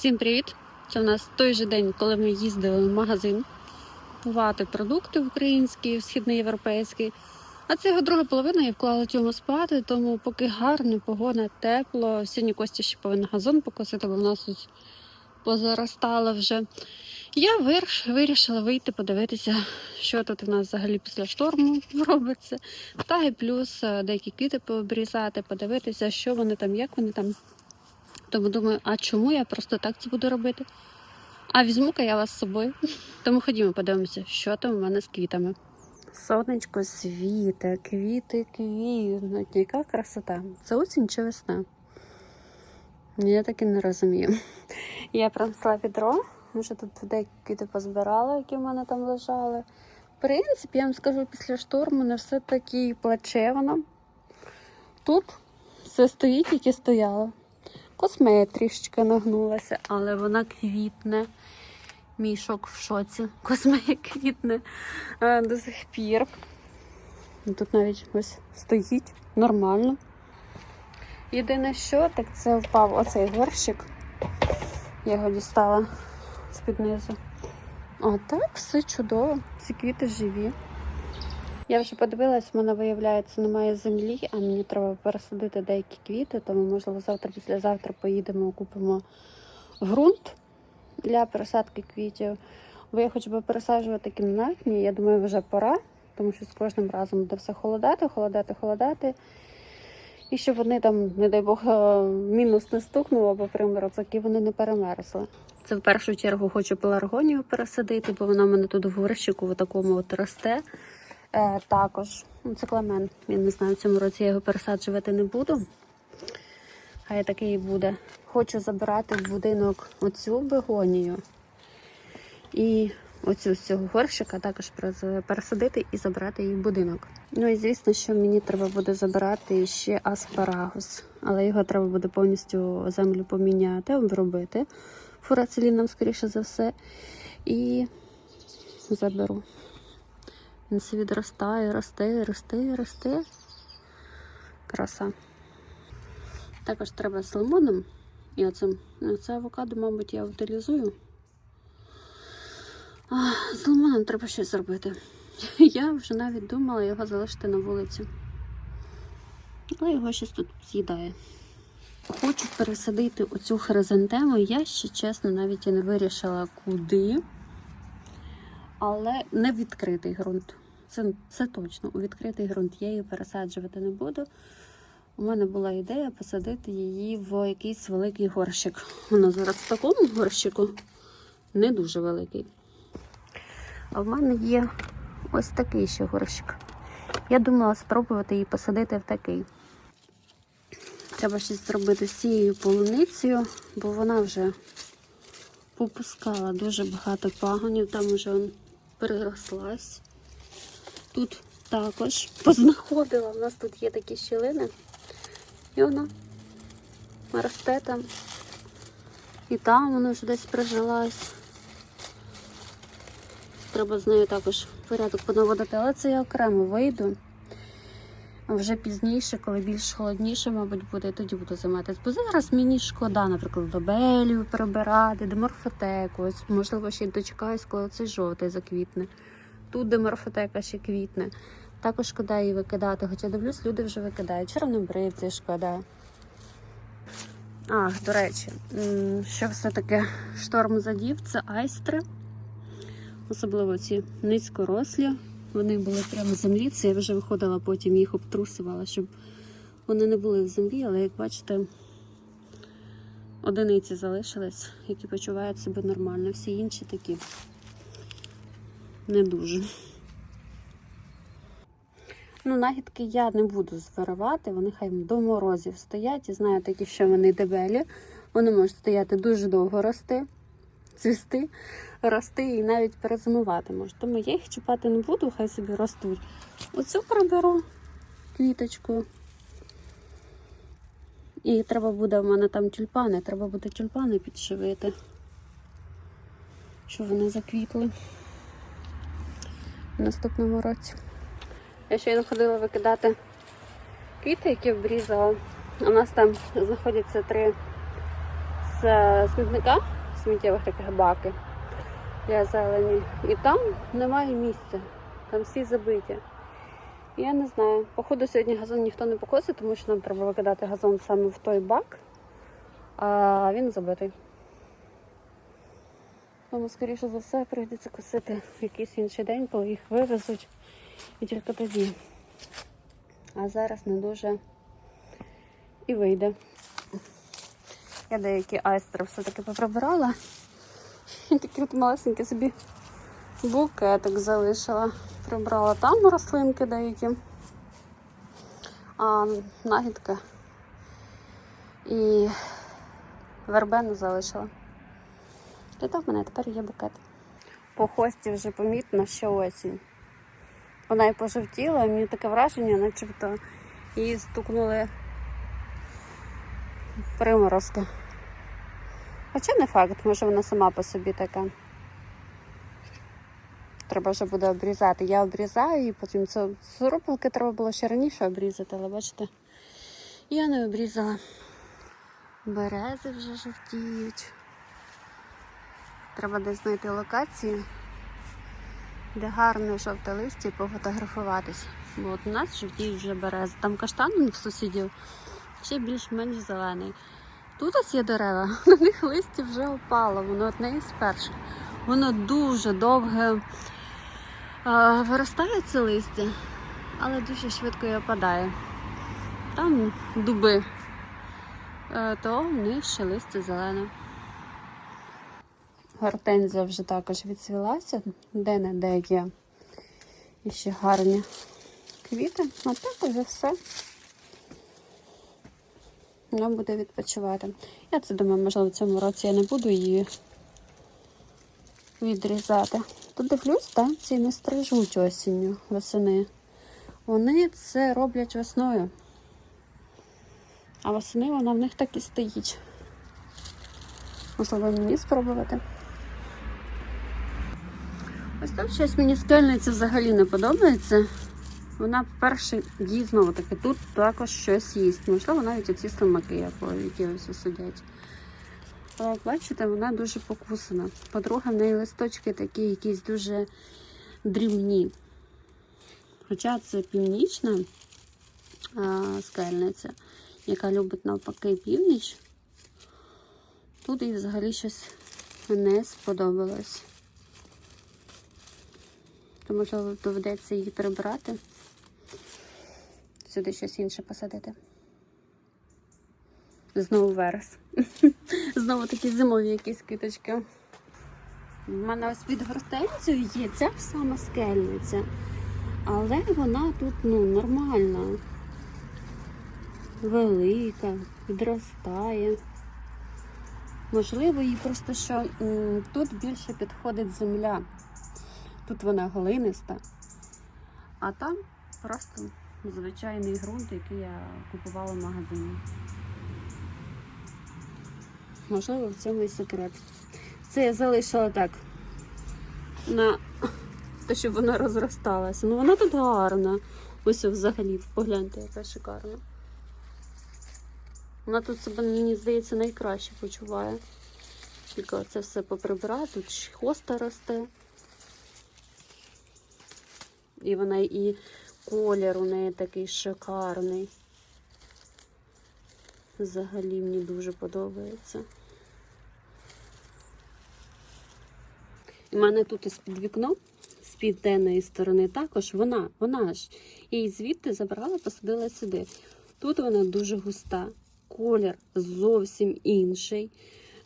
Всім привіт! Це у нас той же день, коли ми їздили в магазин купувати продукти українські, східноєвропейські. А це його друга половина, я вклала цьому спати, тому поки гарно, погода, тепло. Сьогодні Костя ще повинен газон покосити, бо в нас ось позаростало вже. Я вирішила вийти подивитися, що тут у нас взагалі після шторму робиться. Та і плюс е, деякі квіти пообрізати, подивитися, що вони там, як вони там. Тому думаю, а чому я просто так це буду робити? А візьму-ка я вас з собою. Тому ходімо, подивимося, що там у мене з квітами. Сонечко світе, квіти квітнуть. Яка красота. Це осінь чи весна? Я так і не розумію. Я принесла відро, вже тут деякі квіти позбирала, які в мене там лежали. В принципі, я вам скажу, після шторму не все таки плачевно. Тут все стоїть, як і стояло. Космея трішечки нагнулася, але вона квітне. Мішок в шоці. Космея квітне е, до сих пір. Тут навіть ось стоїть нормально. Єдине, що так це впав оцей горщик. Я його дістала з-під низу. А так все чудово. Ці квіти живі. Я вже подивилась, в мене виявляється, немає землі, а мені треба пересадити деякі квіти, тому можливо завтра, післязавтра поїдемо, купимо ґрунт для пересадки квітів. Бо я хочу би пересаджувати кімнатні, я думаю, вже пора, тому що з кожним разом буде все холодати, холодати, холодати. І щоб вони там, не дай Бог, е, мінус не стукнуло або приморозок, і вони не перемерзли. Це в першу чергу хочу пеларгонію пересадити, бо вона в мене тут в горщику в такому от росте. Е, також ну, це кламен. Я не знаю, в цьому році я його пересаджувати не буду. Хай такий буде. Хочу забирати в будинок оцю бегонію і оцю з цього горщика також пересадити і забрати її в будинок. Ну і звісно, що мені треба буде забирати ще аспарагус, але його треба буде повністю землю поміняти, обробити фурацеліном, скоріше за все. І заберу. Він все відростає, росте, росте, росте. Краса. Також треба з лимоном. І оцим. ну, Це авокадо, мабуть, я утилізую. А, з лимоном треба щось зробити. Я вже навіть думала його залишити на вулиці. Але його щось тут з'їдає. Хочу пересадити оцю хризантему. Я ще чесно навіть і не вирішила куди. Але не відкритий ґрунт. Це, це точно. У відкритий ґрунт я її пересаджувати не буду. У мене була ідея посадити її в якийсь великий горщик. Вона зараз в такому горщику не дуже великий. А в мене є ось такий ще горщик. Я думала спробувати її посадити в такий. Треба щось зробити з цією полуницею, бо вона вже попускала дуже багато пагонів, там он перерослась. Тут також познаходила. У нас тут є такі щілини. І вона росте там. І там вона вже десь прижилась. Треба з нею також порядок понаводити, але це я окремо вийду. А Вже пізніше, коли більш холодніше, мабуть, буде, тоді буду займатися. Бо зараз мені шкода, наприклад, лобелію прибирати, деморфотеку. Ось, можливо, ще й дочекаюсь, коли цей жовтий заквітне. Тут деморфотека ще квітне. Також шкода її викидати, хоча дивлюсь, люди вже викидають. Чорнобривці шкода. Ах, до речі, що все-таки шторм задів, це айстри. Особливо ці низькорослі. Вони були прямо в землі. Це я вже виходила, потім їх обтрусувала, щоб вони не були в землі, але як бачите, одиниці залишились, які почувають себе нормально. Всі інші такі не дуже. Ну, нагідки я не буду зваривати, вони хай до морозів стоять. І знаю такі, що вони дебелі. Вони можуть стояти дуже довго рости, цвісти, рости і навіть перезимувати можуть. Тому я їх чіпати не буду, хай собі ростуть. Оцю приберу квіточку. І треба буде в мене там тюльпани, треба буде тюльпани підшивити, щоб вони заквітли в наступному році. Я щойно ходила викидати квіти, які обрізала. У нас там знаходяться три е, смітника, сміттєвих таких баки для зелені. І там немає місця. Там всі забиті. Я не знаю. Походу сьогодні газон ніхто не покосить, тому що нам треба викидати газон саме в той бак, а він забитий. Тому, скоріше за все, прийдеться косити в якийсь інший день, коли їх вивезуть і тільки тоді. А зараз не дуже і вийде. Я деякі айстри все-таки поприбирала. І такий от малесенький собі букетик залишила. Прибрала там рослинки деякі, а нагідки і вербену залишила. І так в мене тепер є букет. По хості вже помітно, що осінь. Вона і пожовтіла, і мені таке враження, начебто її стукнули приморозки. Хоча не факт, може вона сама по собі така. Треба вже буде обрізати. Я обрізаю і потім це сорупалки треба було ще раніше обрізати, але бачите, я не обрізала. Берези вже жовтіють. Треба десь знайти локацію, де гарне жовте листя і пофотографуватися. Бо от у нас жовтіють вже берези. Там каштан в сусідів ще більш-менш зелений. Тут ось є дерева, на них листя вже опало, воно одне із перших. Воно дуже довге а, виростає це листя, але дуже швидко і опадає. Там дуби, Е, то в них ще листя зелене. Гортензія вже також відсвілася, де не де є. І ще гарні квіти. А так уже все. Вона буде відпочивати. Я це думаю, можливо, в цьому році я не буду її відрізати. Тут дивлюсь, так, ці не стрижуть осінню восени. Вони це роблять весною. А восени вона в них так і стоїть. Можливо, мені спробувати. Ось там щось мені скельниця взагалі не подобається. Вона, по-перше, їй знову таки тут також щось їсть. Можливо, навіть оці слимаки, які ось сидять. Але бачите, вона дуже покусана. По-друге, в неї листочки такі якісь дуже дрібні. Хоча це північна а, скельниця, яка любить навпаки північ. Тут їй взагалі щось не сподобалось. То можливо доведеться її прибрати. Сюди щось інше посадити. Знову верес. Знову такі зимові якісь квіточки. У мене ось під гортензією є ця ж сама скельниця. Але вона тут ну, нормальна, велика, відростає. Можливо, їй просто що тут більше підходить земля. Тут вона глиниста, а там просто звичайний ґрунт, який я купувала в магазині. Можливо, в цьому і секрет. Це я залишила так на те, щоб вона розросталася. Ну вона тут гарна. Ось взагалі, погляньте, яка шикарна. Вона тут себе, мені здається, найкраще почуває. Тільки це все поприбирає, тут ще хоста росте. І вона і колір у неї такий шикарний. Взагалі мені дуже подобається. У мене тут із-під вікном, з-під денної сторони також вона, вона ж. Її звідти забрала, посадила сюди. Тут вона дуже густа, колір зовсім інший,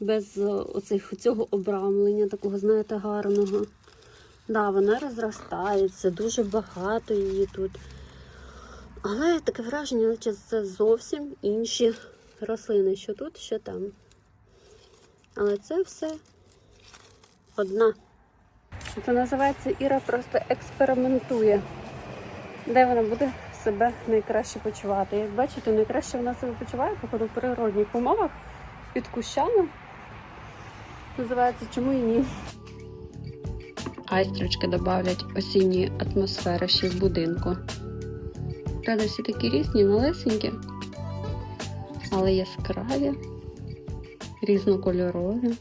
без е, оцих, цього обрамлення, такого, знаєте, гарного. Да, вона розростається, дуже багато її тут. Але таке враження, наче це зовсім інші рослини, що тут, що там. Але це все одна. Це називається Іра просто експериментує, де вона буде себе найкраще почувати. Як бачите, найкраще вона себе почуває, походу, в природних умовах під кущами. Називається чому і ні. Айстрочки додавлять осінньої атмосфери ще в будинку. Правда, всі такі різні, малесенькі, але яскраві. різнокольорові.